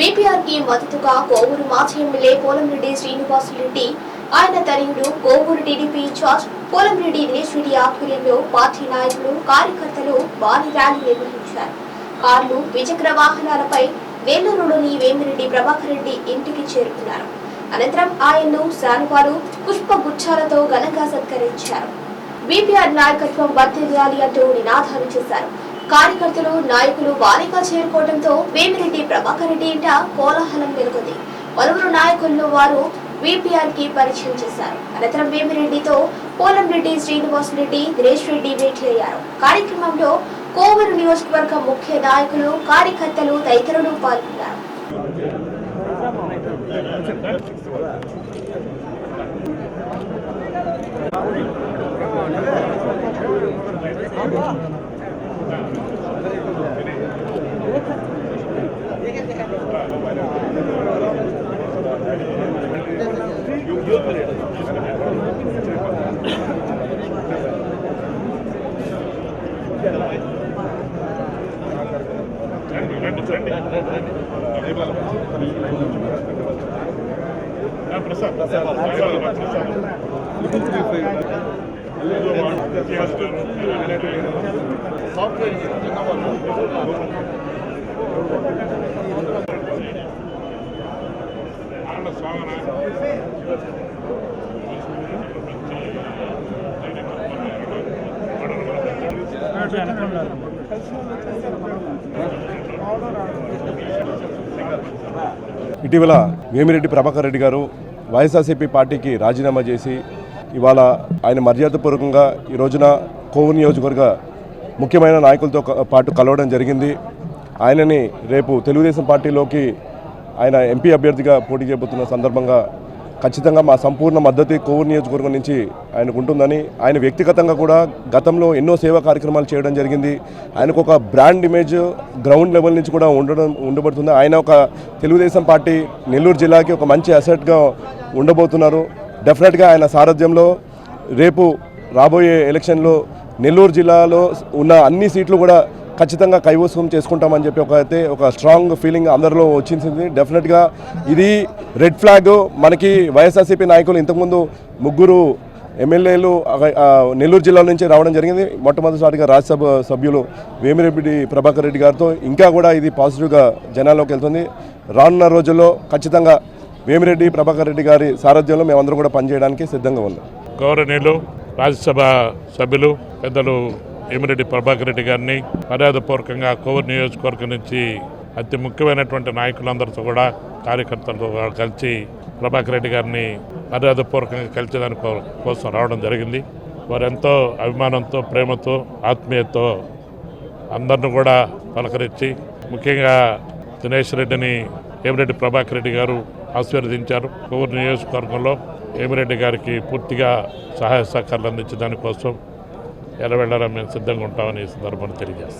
బీపీఆర్కి మద్దతుగా కోవూరు మాజీ ఎమ్మెల్యే పోలంరెడ్డి శ్రీనివాసులరెడ్డి ఆయన తనయుడు కోవూరు టీడీపీ ఇన్ఛార్జ్ పోలంరెడ్డి దినేష్ రెడ్డి ఆధ్వర్యంలో పార్టీ నాయకులు కార్యకర్తలు భారీ ర్యాలీ నిర్వహించారు. కార్లు ద్విచక్ర వాహనాలపై వేలూరులోని వేమిరెడ్డి ప్రభాకర్ రెడ్డి ఇంటికి చేరుకున్నారు. అనంతరం ఆయన్ను శాలువాలు పుష్పగుచ్చాలతో ఘనంగా సత్కరించారు. బీపీఆర్ నాయకత్వం వర్ధిల్లాలి అంటూ నినాదాలు చేశారు. కార్యకర్తలు నాయకులు వారీగా చేరుకోవడంతో వేమిరెడ్డి ప్రభాకర్ రెడ్డి ఇంట కోలాహలం నెలకొంది. పలువురు నాయకులను వారు విపిఆర్కి పరిచయం చేశారు. అనంతరం వేమిరెడ్డితో పోలం రెడ్డి శ్రీనివాస్ రెడ్డి దినేష్ రెడ్డి భేటీ అయ్యారు. కార్యక్రమంలో కోవూరు నియోజకవర్గ ముఖ్య నాయకులు కార్యకర్తలు తదితరులు పాల్గొన్నారు. ప్రసాద్ ఇటీవల వేమిరెడ్డి ప్రభాకర్ రెడ్డి గారు వైఎస్ఆర్సీపీ పార్టీకి రాజీనామా చేసి ఇవాళ ఆయన మర్యాదపూర్వకంగా ఈ రోజున కోవు నియోజకవర్గ ముఖ్యమైన నాయకులతో పాటు కలవడం జరిగింది. ఆయనని రేపు తెలుగుదేశం పార్టీలోకి ఆయన ఎంపీ అభ్యర్థిగా పోటీ చేయబోతున్న సందర్భంగా ఖచ్చితంగా మా సంపూర్ణ మద్దతు కోవూరు నియోజకవర్గం నుంచి ఆయనకు ఉంటుందని ఆయన వ్యక్తిగతంగా కూడా గతంలో ఎన్నో సేవా కార్యక్రమాలు చేయడం జరిగింది. ఆయనకు ఒక బ్రాండ్ ఇమేజ్ గ్రౌండ్ లెవెల్ నుంచి కూడా ఉండడం ఉండబడుతుంది. ఆయన ఒక తెలుగుదేశం పార్టీ నెల్లూరు జిల్లాకి ఒక మంచి అసెట్గా ఉండబోతున్నారు. డెఫినెట్గా ఆయన సారథ్యంలో రేపు రాబోయే ఎలక్షన్లో నెల్లూరు జిల్లాలో ఉన్న అన్ని సీట్లు కూడా ఖచ్చితంగా కైవసం చేసుకుంటామని చెప్పి ఒక అయితే ఒక స్ట్రాంగ్ ఫీలింగ్ అందరిలో వచ్చింది. డెఫినెట్గా ఇది రెడ్ ఫ్లాగ్ మనకి వైఎస్ఆర్సీపీ నాయకులు ఇంతకుముందు ముగ్గురు ఎమ్మెల్యేలు నెల్లూరు జిల్లా నుంచి రావడం జరిగింది. మొట్టమొదటిసారిగా రాజ్యసభ సభ్యులు వేమిరెడ్డి ప్రభాకర్ రెడ్డి గారితో ఇంకా కూడా ఇది పాజిటివ్గా జనాల్లోకి వెళ్తుంది. రానున్న రోజుల్లో ఖచ్చితంగా వేమిరెడ్డి ప్రభాకర్ రెడ్డి గారి సారథ్యంలో మేమందరం కూడా పనిచేయడానికి సిద్ధంగా ఉన్నాం. గౌరవనీయులు రాజ్యసభ సభ్యులు పెద్దలు ఏమిరెడ్డి ప్రభాకర్ రెడ్డి గారిని మర్యాదపూర్వకంగా కోవూరు నియోజకవర్గం నుంచి అతి ముఖ్యమైనటువంటి నాయకులందరితో కూడా కార్యకర్తలతో కలిసి ప్రభాకర్ రెడ్డి గారిని మర్యాదపూర్వకంగా కలిసేదాని కోసం రావడం జరిగింది. వారెంతో అభిమానంతో ప్రేమతో ఆత్మీయతతో అందరిని కూడా పలకరించి ముఖ్యంగా దినేష్ రెడ్డిని ఏమిరెడ్డి ప్రభాకర్ రెడ్డి గారు ఆశీర్వదించారు. కోవూరు నియోజకవర్గంలో ఏమిరెడ్డి గారికి పూర్తిగా సహాయ సహకారాలు అందించే దానికోసం ఎలవెళ్ళరా మేము సిద్ధంగా ఉంటామని ఈ సందర్భంగా తెలియజేస్తాం.